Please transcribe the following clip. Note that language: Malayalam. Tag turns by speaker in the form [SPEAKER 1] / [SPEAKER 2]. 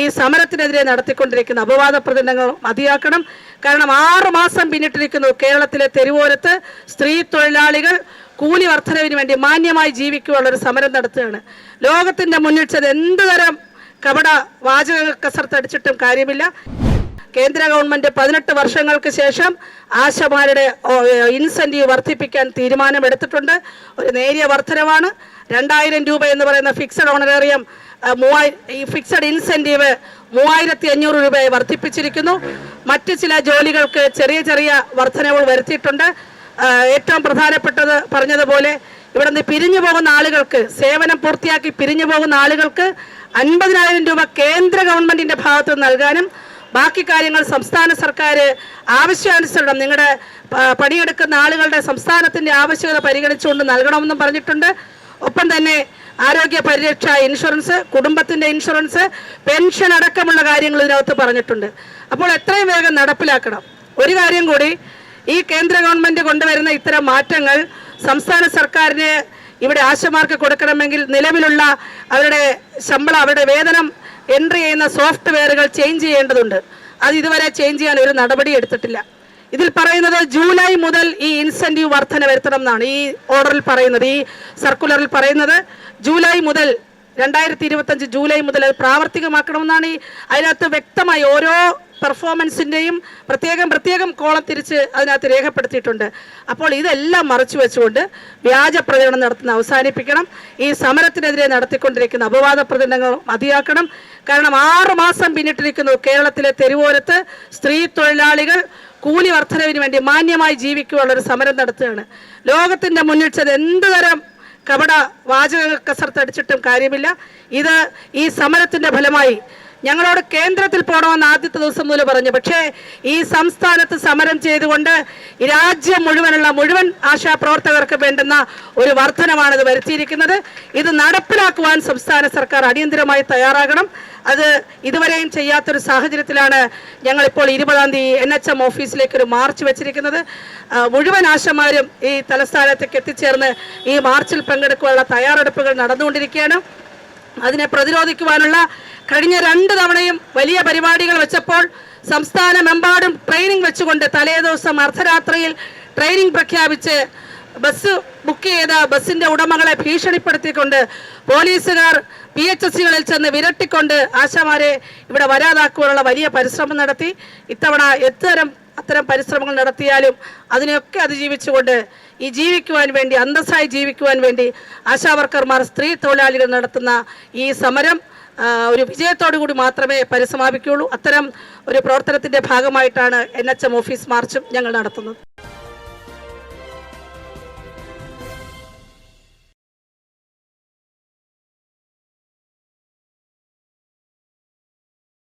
[SPEAKER 1] ഈ സമരത്തിനെതിരെ നടത്തിക്കൊണ്ടിരിക്കുന്ന അപവാദ പ്രചരണങ്ങൾ മതിയാക്കണം. കാരണം ആറു മാസം പിന്നിട്ടിരിക്കുന്നു കേരളത്തിലെ തെരുവോരത്ത് സ്ത്രീ തൊഴിലാളികൾ കൂലി വർധനവിന് വേണ്ടി മാന്യമായി ജീവിക്കുവാനുള്ള ഒരു സമരം നടത്തുകയാണ്. ലോകത്തിന്റെ മുന്നിൽ ചെന്ന് എന്ത് തരം കപട വാചക കസർത്തടിച്ചിട്ടും കാര്യമില്ല. കേന്ദ്ര ഗവൺമെന്റ് പതിനെട്ട് വർഷങ്ങൾക്ക് ശേഷം ആശമാരുടെ ഇൻസെന്റീവ് വർദ്ധിപ്പിക്കാൻ തീരുമാനമെടുത്തിട്ടുണ്ട്. ഒരു നേരിയ വർധനവാണ്. രണ്ടായിരം രൂപ എന്ന് പറയുന്ന ഫിക്സഡ് ഓണറേറിയം ഈ ഫിക്സഡ് ഇൻസെന്റീവ് മൂവായിരത്തി അഞ്ഞൂറ് രൂപയെ വർദ്ധിപ്പിച്ചിരിക്കുന്നു. മറ്റ് ചില ജോലികൾക്ക് ചെറിയ ചെറിയ വർധനവുകൾ വരുത്തിയിട്ടുണ്ട്. ഏറ്റവും പ്രധാനപ്പെട്ടത് പറഞ്ഞതുപോലെ ഇവിടെ നിന്ന് പിരിഞ്ഞു പോകുന്ന ആളുകൾക്ക് സേവനം പൂർത്തിയാക്കി പിരിഞ്ഞു പോകുന്ന ആളുകൾക്ക് അൻപതിനായിരം രൂപ കേന്ദ്ര ഗവൺമെന്റിന്റെ ഭാഗത്ത് നൽകാനും ബാക്കി കാര്യങ്ങൾ സംസ്ഥാന സർക്കാർ ആവശ്യാനുസരണം നിങ്ങളുടെ പണിയെടുക്കുന്ന ആളുകളുടെ സംസ്ഥാനത്തിന്റെ ആവശ്യകത പരിഗണിച്ചുകൊണ്ട് നൽകണമെന്നും പറഞ്ഞിട്ടുണ്ട്. ഒപ്പം തന്നെ ആരോഗ്യ പരിരക്ഷ ഇൻഷുറൻസ് കുടുംബത്തിന്റെ ഇൻഷുറൻസ് പെൻഷൻ അടക്കമുള്ള കാര്യങ്ങൾ ഇതിനകത്ത് പറഞ്ഞിട്ടുണ്ട്. അപ്പോൾ എത്രയും വേഗം നടപ്പിലാക്കണം. ഒരു കാര്യം കൂടി ഈ കേന്ദ്ര ഗവൺമെന്റ് കൊണ്ടുവരുന്ന ഇത്തരം മാറ്റങ്ങൾ സംസ്ഥാന സർക്കാരിന് ഇവിടെ ആശമാർക്ക് കൊടുക്കണമെങ്കിൽ നിലവിലുള്ള അവരുടെ ശമ്പളം അവരുടെ വേതനം എൻട്രി ചെയ്യുന്ന സോഫ്റ്റ്വെയറുകൾ ചേഞ്ച് ചെയ്യേണ്ടതുണ്ട്. അത് ഇതുവരെ ചേഞ്ച് ചെയ്യാൻ ഒരു നടപടി എടുത്തിട്ടില്ല. ഇതിൽ പറയുന്നത് ജൂലൈ മുതൽ ഈ ഇൻസെന്റീവ് വർധന വരുത്തണം എന്നാണ്. ഈ ഓർഡറിൽ പറയുന്നത് ഈ സർക്കുലറിൽ പറയുന്നത് ജൂലൈ മുതൽ രണ്ടായിരത്തി ഇരുപത്തഞ്ച് ജൂലൈ മുതൽ അത് പ്രാവർത്തികമാക്കണമെന്നാണ്. ഈ അതിനകത്ത് വ്യക്തമായി ഓരോ പെർഫോമൻസിന്റെയും പ്രത്യേകം പ്രത്യേകം കോളം തിരിച്ച് അതിനകത്ത് രേഖപ്പെടുത്തിയിട്ടുണ്ട്. അപ്പോൾ ഇതെല്ലാം മറച്ചു വെച്ചുകൊണ്ട് വ്യാജ പ്രചരണം നടത്തുന്ന അവസാനിപ്പിക്കണം. ഈ സമരത്തിനെതിരെ നടത്തിക്കൊണ്ടിരിക്കുന്ന അപവാദ പ്രചരണങ്ങൾ മതിയാക്കണം. കാരണം ആറ് മാസം പിന്നിട്ടിരിക്കുന്നു കേരളത്തിലെ തെരുവോരത്ത് സ്ത്രീ തൊഴിലാളികൾ കൂലി വർധനവിന് വേണ്ടി മാന്യമായി ജീവിക്കുവാനുള്ള ഒരു സമരം നടത്തുകയാണ്. ലോകത്തിന്റെ മുന്നിൽ ചെന്ന് എന്ത് തരം കപട വാചക കസർത്തടിച്ചിട്ടും കാര്യമില്ല. ഇത് ഈ സമരത്തിന്റെ ഫലമായി ഞങ്ങളോട് കേന്ദ്രത്തിൽ പോകണമെന്ന് ആദ്യത്തെ ദിവസം മുതൽ പറഞ്ഞു. പക്ഷേ ഈ സംസ്ഥാനത്ത് സമരം ചെയ്തുകൊണ്ട് രാജ്യം മുഴുവനുള്ള മുഴുവൻ ആശാപ്രവർത്തകർക്ക് വേണ്ടുന്ന ഒരു വർധനമാണ് ഇത് വരുത്തിയിരിക്കുന്നത്. ഇത് നടപ്പിലാക്കുവാൻ സംസ്ഥാന സർക്കാർ അടിയന്തരമായി തയ്യാറാകണം. അത് ഇതുവരെയും ചെയ്യാത്തൊരു സാഹചര്യത്തിലാണ് ഞങ്ങളിപ്പോൾ ഇരുപതാം തീയതി എൻ എച്ച് എം ഓഫീസിലേക്ക് ഒരു മാർച്ച് വെച്ചിരിക്കുന്നത്. മുഴുവൻ ആശമാരും ഈ തലസ്ഥാനത്തേക്ക് എത്തിച്ചേർന്ന് ഈ മാർച്ചിൽ പങ്കെടുക്കുവാനുള്ള തയ്യാറെടുപ്പുകൾ നടന്നുകൊണ്ടിരിക്കുകയാണ്. അതിനെ പ്രതിരോധിക്കുവാനുള്ള കഴിഞ്ഞ രണ്ട് തവണയും വലിയ പരിപാടികൾ വെച്ചപ്പോൾ സംസ്ഥാനമെമ്പാടും ട്രെയിനിങ് വെച്ചുകൊണ്ട് തലേ ദിവസം അർദ്ധരാത്രിയിൽ ട്രെയിനിങ് പ്രഖ്യാപിച്ച് ബസ് ബുക്ക് ചെയ്ത ബസിന്റെ ഉടമകളെ ഭീഷണിപ്പെടുത്തിക്കൊണ്ട് പോലീസുകാർ പി എച്ച് എസ് സികളിൽ ചെന്ന് വിരട്ടിക്കൊണ്ട് ആശാമാരെ ഇവിടെ വരാതാക്കുവാനുള്ള വലിയ പരിശ്രമം നടത്തി. ഇത്തവണ എത്തരം അത്തരം പരിശ്രമങ്ങൾ നടത്തിയാലും അതിനെയൊക്കെ അതിജീവിച്ചുകൊണ്ട് ഈ ജീവിക്കുവാൻ വേണ്ടി അന്തസ്സായി ജീവിക്കുവാൻ വേണ്ടി ആശാവർക്കർമാർ സ്ത്രീ തൊഴിലാളികൾ നടത്തുന്ന ഈ സമരം ഒരു വിജയത്തോടു കൂടി മാത്രമേ പരിസമാപിക്കുകയുള്ളൂ. അത്തരം ഒരു പ്രവർത്തനത്തിന്റെ ഭാഗമായിട്ടാണ് എൻ എച്ച് എം ഓഫീസ് മാർച്ചും ഞങ്ങൾ നടത്തുന്നത്.